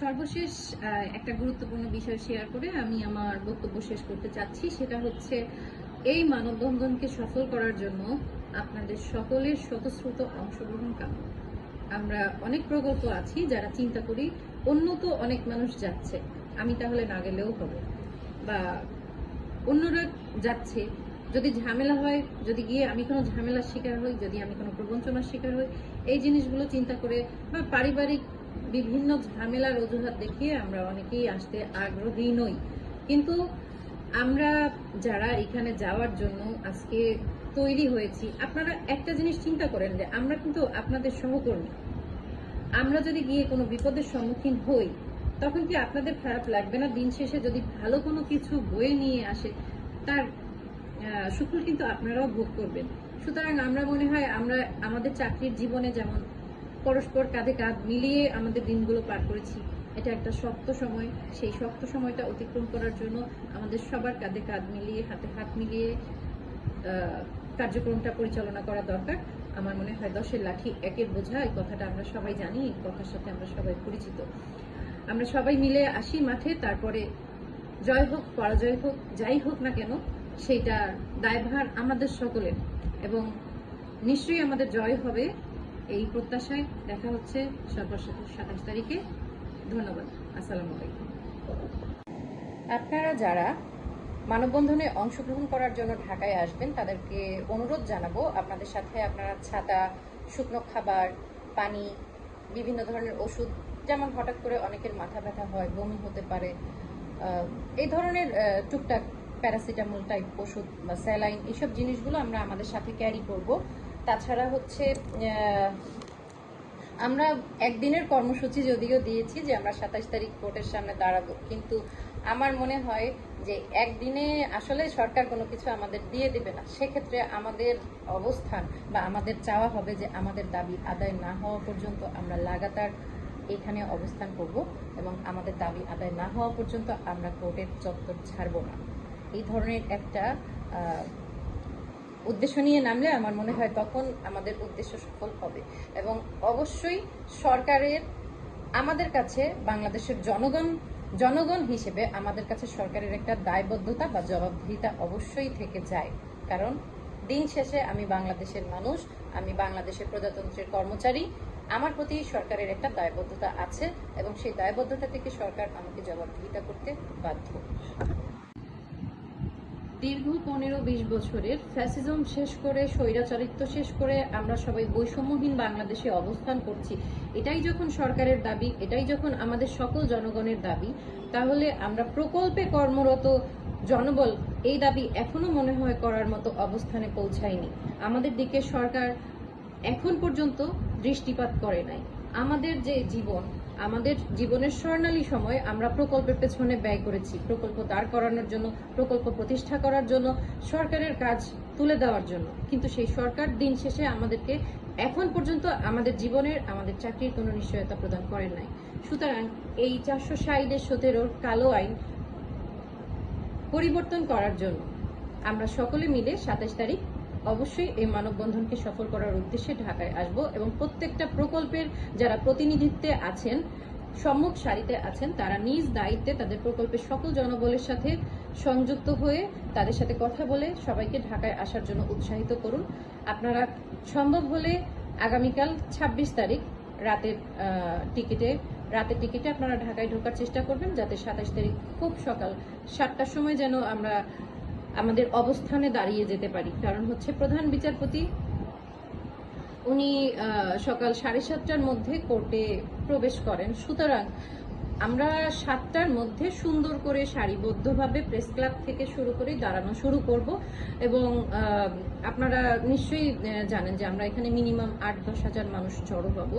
সর্বশেষ একটা গুরুত্বপূর্ণ বিষয় শেয়ার করে আমি আমার বক্তব্য শেষ করতে চাচ্ছি। সেটা হচ্ছে, এই মানববন্ধনকে সফল করার জন্য আপনাদের সকলের স্বতঃস্ফূর্ত অংশগ্রহণ কামনা। আমরা অনেক প্রকল্প আছি, যারা চিন্তা করি উন্নত অনেক মানুষ যাচ্ছে, আমি তাহলে না গেলেও হবে। বা অন্যরা যাচ্ছে, যদি ঝামেলা হয়, যদি গিয়ে আমি কোনো ঝামেলার শিকার হই, যদি আমি কোনো প্রবঞ্চনার শিকার হই, এই জিনিসগুলো চিন্তা করে বা পারিবারিক বিভিন্ন ঝামেলার অজুহাত দেখিয়ে আমরা অনেকেই আসতে আগ্রহী নই। কিন্তু আমরা যারা এখানে যাওয়ার জন্য আজকে তৈরি হয়েছি, আপনারা একটা জিনিস চিন্তা করেন যে আমরা কিন্তু আপনাদের সহকর্মী। আমরা যদি গিয়ে কোনো বিপদের সম্মুখীন হই, তখন কি আপনাদের খারাপ লাগবে না? দিন শেষে যদি ভালো কোনো কিছু বয়ে নিয়ে আসে, তার সুফল কিন্তু আপনারাও ভোগ করবেন। সুতরাং আমরা মনে হয় আমরা, আমাদের চাকরির জীবনে যেমন পরস্পর কাঁধে কাঁধ মিলিয়ে আমাদের দিনগুলো পার করেছি। এটা একটা শক্ত সময়। সেই শক্ত সময়টা অতিক্রম করার জন্য আমাদের সবার কাঁধে কাঁধ মিলিয়ে, হাতে হাত মিলিয়ে কার্যক্রমটা পরিচালনা করা দরকার। আমার মনে হয় দশের লাঠি একের বোঝা। এই কথাটা আমরা সবাই জানি, এই কথার সাথে আমরা সবাই পরিচিত। আমরা সবাই মিলে আসি মাঠে, তারপরে জয় হোক, পরাজয় হোক, যাই হোক না কেন, সেইটা দায়ভার আমাদের সকলের। এবং নিশ্চয়ই আমাদের জয় হবে এই প্রত্যাশায় দেখা হচ্ছে সর্বশেষ সাতাশ তারিখে। ধন্যবাদ। আসসালামু আলাইকুম। আপনারা যারা মানববন্ধনে অংশগ্রহণ করার জন্য ঢাকায় আসবেন, তাদেরকে অনুরোধ জানাব, আপনাদের সাথে আপনারা ছাতা, শুকনো খাবার, পানি, বিভিন্ন ধরনের ওষুধ, যেমন হঠাৎ করে অনেকের মাথা ব্যথা হয়, বমি হতে পারে এই ধরনের টুকটাক প্যারাসিটামল টাইপ ওষুধ বা স্যালাইন এইসব জিনিসগুলো আমরা আমাদের সাথে ক্যারি করব। তাছাড়া হচ্ছে আমরা একদিনের কর্মসূচি যদিও দিয়েছি যে আমরা সাতাশ তারিখ কোর্টের সামনে দাঁড়াবো। কিন্তু আমার মনে হয় যে একদিনে আসলে সরকার কোনো কিছু আমাদের দিয়ে দেবে না। সেক্ষেত্রে আমাদের অবস্থান বা আমাদের চাওয়া হবে যে আমাদের দাবি আদায় না হওয়া পর্যন্ত আমরা লাগাতার এখানে অবস্থান করব এবং আমাদের দাবি আদায় না হওয়া পর্যন্ত আমরা কোর্টের চত্বর ছাড়ব না। এই ধরনের একটা উদ্দেশ্য নিয়ে নামলে আমার মনে হয় তখন আমাদের উদ্দেশ্য সফল হবে। এবং অবশ্যই সরকারের, আমাদের কাছে বাংলাদেশের জনগণ জনগণ হিসেবে আমাদের কাছে সরকারের একটা দায়বদ্ধতা বা জবাবদিহিতা অবশ্যই থেকে যায়। কারণ দিন শেষে আমি বাংলাদেশের মানুষ, আমি বাংলাদেশের প্রজাতন্ত্রের কর্মচারী, আমার প্রতি সরকারের একটা দায়বদ্ধতা আছে এবং সেই দায়বদ্ধতা থেকে সরকার আমাকে জবাবদিহিতা করতে বাধ্য। দীর্ঘ পনেরো বিশ বছরের ফ্যাসিজম শেষ করে, স্বৈরাচারিত্ব শেষ করে আমরা সবাই বৈষম্যহীন বাংলাদেশে অবস্থান করছি। এটাই যখন সরকারের দাবি, এটাই যখন আমাদের সকল জনগণের দাবি, তাহলে আমরা প্রকল্পে কর্মরত জনবল এই দাবি এখনও মনে হয় করার মতো অবস্থানে পৌঁছায়নি। আমাদের দিকে সরকার এখন পর্যন্ত দৃষ্টিপাত করে নাই। আমাদের যে জীবন আমাদের জীবনের স্বর্ণালী সময় আমরা প্রকল্পের পেছনে ব্যয় করেছি। প্রকল্প দাঁড় করানোর জন্য, প্রকল্প প্রতিষ্ঠা করার জন্য, সরকারের কাজ তুলে দেওয়ার জন্য। কিন্তু সেই সরকার দিন শেষে আমাদেরকে এখন পর্যন্ত আমাদের জীবনের, আমাদের চাকরির কোনো নিশ্চয়তা প্রদান করেন নাই। সুতরাং এই চারশো ষাটের সতেরোর কালো আইন পরিবর্তন করার জন্য আমরা সকলে মিলে সাতাশ তারিখ অবশ্যই এই মানববন্ধনকে সফল করার উদ্দেশ্যে ঢাকায় আসব এবং প্রত্যেকটা প্রকল্পের যারা প্রতিনিধিত্বে আছেন, সম্মুখ সারিতে আছেন, তারা নিজ দায়িত্বে তাদের প্রকল্পের সকল জনবলের সাথে সংযুক্ত হয়ে তাদের সাথে কথা বলে সবাইকে ঢাকায় আসার জন্য উৎসাহিত করুন। আপনারা সম্ভব হলে আগামীকাল ২৬ তারিখ রাতের টিকিটে রাতের টিকিটে আপনারা ঢাকায় ঢোকার চেষ্টা করবেন যাতে সাতাশ তারিখ খুব সকাল সাতটার সময় যেন আমরা আমাদের অবস্থানে দাঁড়িয়ে যেতে পারি। কারণ হচ্ছে প্রধান বিচারপতি, উনি সকাল সাড়ে সাতটার মধ্যে কোর্টে প্রবেশ করেন। সুতরাং আমরা সাতটার মধ্যে সুন্দর করে সারিবদ্ধভাবে প্রেস ক্লাব থেকে শুরু করে দাঁড়ানো শুরু করব এবং আপনারা নিশ্চয়ই জানেন যে আমরা এখানে মিনিমাম আট দশ হাজার মানুষ জড়ো হব।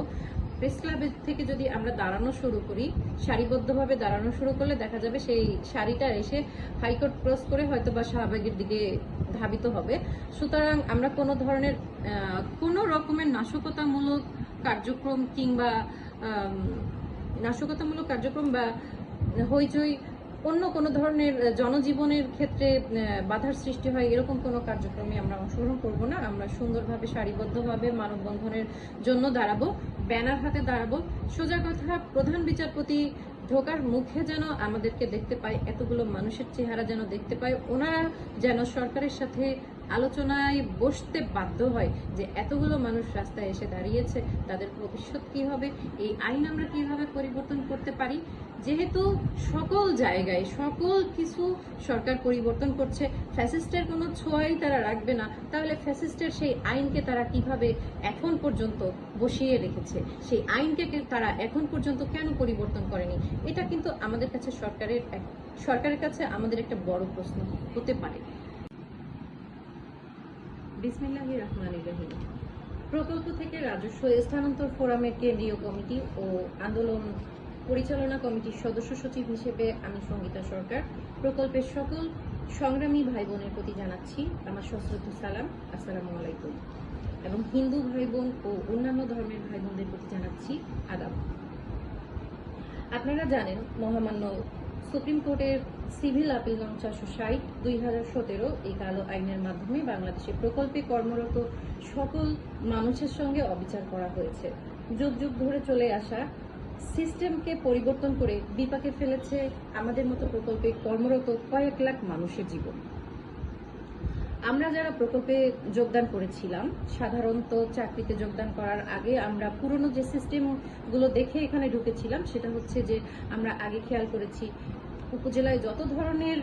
প্রেস ক্লাবের থেকে যদি আমরা দাঁড়ানো শুরু করি, সারিবদ্ধভাবে দাঁড়ানো শুরু করলে দেখা যাবে সেই শাড়িটা এসে হাইকোর্ট ক্রস করে হয়তো বা শাহবাগের দিকে ধাবিত হবে। সুতরাং আমরা কোনো ধরনের কোনো রকমের নাশকতামূলক কার্যক্রম কিংবা নাশকতামূলক কার্যক্রম বা হইচই অন্য কোনো ধরনের জনজীবনের ক্ষেত্রে বাধার সৃষ্টি হয়, এরকম কোনো কার্যক্রমে আমরা অংশগ্রহণ করব না। আমরা সুন্দরভাবে, সারিবদ্ধভাবে মানববন্ধনের জন্য দাঁড়াবো, ব্যানার হাতে দাঁড়াবো। সোজা কথা, প্রধান বিচারপতি ঢোকার মুখে যেন আমাদেরকে দেখতে পায়, এতগুলো মানুষের চেহারা যেন দেখতে পায়, ওনারা যেন সরকারের সাথে আলোচনায় বসতে বাধ্য হয় যে এতগুলো মানুষ রাস্তায় এসে দাঁড়িয়েছে, তাদের ভবিষ্যৎ কি হবে, এই আইন আমরা কীভাবে পরিবর্তন করতে পারি যেহেতু সকল জায়গায়, সকল কিছু সরকার পরিবর্তন করছে, ফ্যাসিস্টের কোনো ছোঁয়াই তারা রাখবে না, তাহলে ফ্যাসিস্টের সেই আইনকে তারা কীভাবে এখন পর্যন্ত বসিয়ে রেখেছে? সেই আইনকে তারা এখন পর্যন্ত কেন পরিবর্তন করেনি? এটা কিন্তু আমাদের কাছে সরকারের সরকারের কাছে আমাদের একটা বড় প্রশ্ন হতে পারে। বিসমিল্লাহির রহমানির রহিম। প্রকল্প থেকে রাজস্ব স্থানান্তর ফোরামের কেন্দ্রীয় কমিটি ও আন্দোলন পরিচালনা কমিটির সদস্য সচিব হিসেবে আমি সঙ্গীতা সরকার। প্রকল্পের সকল সংগ্রামী ভাই বোনের প্রতি জানাচ্ছি আমার সশ্রদ্ধ সালাম। আসসালামু আলাইকুম। এবং হিন্দু ভাই বোন ও অন্যান্য ধর্মের ভাই বোনদের প্রতি জানাচ্ছি আদাব। আপনারা জানেন, মহামান্য সুপ্রিম কোর্টের সিভিল আপিল নং চারশো ষাট, দুই হাজার সতেরো এই কালো আইনের মাধ্যমে বাংলাদেশে প্রকল্পে কর্মরত সকল মানুষের সঙ্গে অবিচার করা হয়েছে। যুগ যুগ ধরে চলে আসা সিস্টেমকে পরিবর্তন করে বিপাকে ফেলেছে আমাদের মতো প্রকল্পে কর্মরত কয়েক লাখ মানুষের জীবন। আমরা যারা প্রকল্পে যোগদান করেছিলাম, সাধারণত চাকরিতে যোগদান করার আগে আমরা পুরনো যে সিস্টেমগুলো দেখে এখানে ঢুকেছিলাম, সেটা হচ্ছে যে আমরা আগে খেয়াল করেছি, উপজেলায় যত ধরনের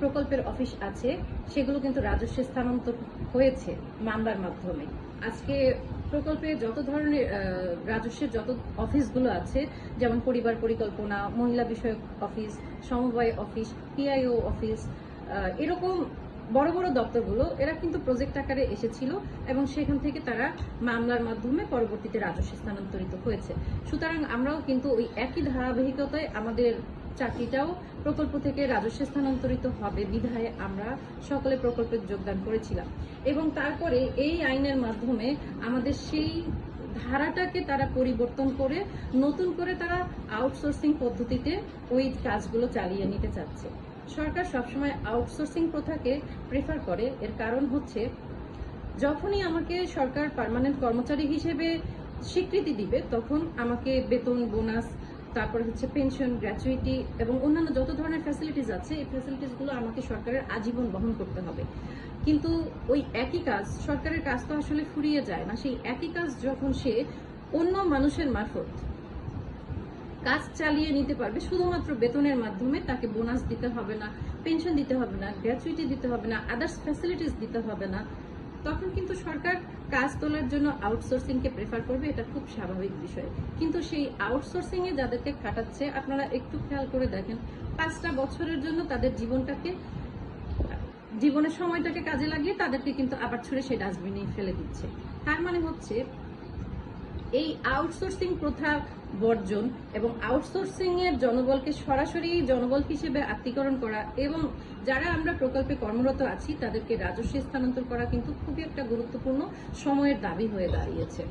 প্রকল্পের অফিস আছে, সেগুলো কিন্তু রাজস্ব স্থানান্তর হয়েছে মামলার মাধ্যমে। আজকে প্রকল্পে যত ধরনের রাজস্বের যত অফিসগুলো আছে, যেমন পরিবার পরিকল্পনা, মহিলা বিষয়ক অফিস সমবায় অফিস পিআইও অফিস এরকম বড় বড় দপ্তরগুলো, এরা কিন্তু প্রজেক্ট আকারে এসেছিল এবং সেখান থেকে তারা মামলার মাধ্যমে পরবর্তীতে রাজস্ব স্থানান্তরিত হয়েছে। সুতরাং আমরাও কিন্তু ওই একই ধারাবাহিকতায় আমাদের চাকরিটাও প্রকল্প থেকে রাজস্ব স্থানান্তরিত হবে, বিধায় আমরা সকলে প্রকল্পে যোগদান করেছিলাম। এবং তারপরে এই আইনের মাধ্যমে আমাদের সেই ধারাটাকে তারা পরিবর্তন করে, নতুন করে তারা আউটসোর্সিং পদ্ধতিতে ওই কাজগুলো চালিয়ে নিতে চাচ্ছে। সরকার সবসময় আউটসোর্সিং প্রথাকে প্রেফার করে, এর কারণ হচ্ছে যখনই আমাকে সরকার পার্মানেন্ট কর্মচারী হিসেবে স্বীকৃতি দিবে, তখন আমাকে বেতন বোনাস তারপর হচ্ছে পেনশন গ্র্যাচুইটি এবং অন্যান্য যত ধরনের ফ্যাসিলিটিস আছে, এই ফ্যাসিলিটিসগুলো আমাকে সরকারের আজীবন বহন করতে হবে। কিন্তু ওই একই কাজ, সরকারের কাজ তো আসলে ফুরিয়ে যায় না। সেই একই কাজ যখন সে অন্য মানুষের মারফত কাজ চালিয়ে নিতে পারবে, শুধুমাত্র বেতনের মাধ্যমে তাকে বোনাস দিতে হবে না পেনশন দিতে হবে না গ্র্যাচুইটি দিতে হবে না আদার্স ফ্যাসিলিটিস দিতে হবে না তখন কিন্তু সরকার কাজ তোলার জন্য আউটসোর্সিং কে প্রেফার করবে, এটা খুব স্বাভাবিক বিষয়। কিন্তু সেই আউটসোর্সিং এ যাদেরকে খাটাচ্ছে, আপনারা একটু খেয়াল করে দেখেন, পাঁচটা বছরের জন্য তাদের জীবনটাকে, জীবনের সময়টাকে কাজে লাগিয়ে তাদেরকে কিন্তু আবার ছুড়ে সেই ডাস্টবিনে ফেলে দিচ্ছে। তার মানে হচ্ছে, এই আউটসোর্সিং প্রথা বর্জন এবং আউটসোর্সিং এর জনবলকে সরাসরি জনবল হিসেবে আত্মীকরণ করা এবং যারা আমরা প্রকল্পে কর্মরত আছি, তাদেরকে রাজস্ব স্থানান্তর করা কিন্তু খুবই একটা গুরুত্বপূর্ণ সময়ের দাবি হয়ে দাঁড়িয়েছে।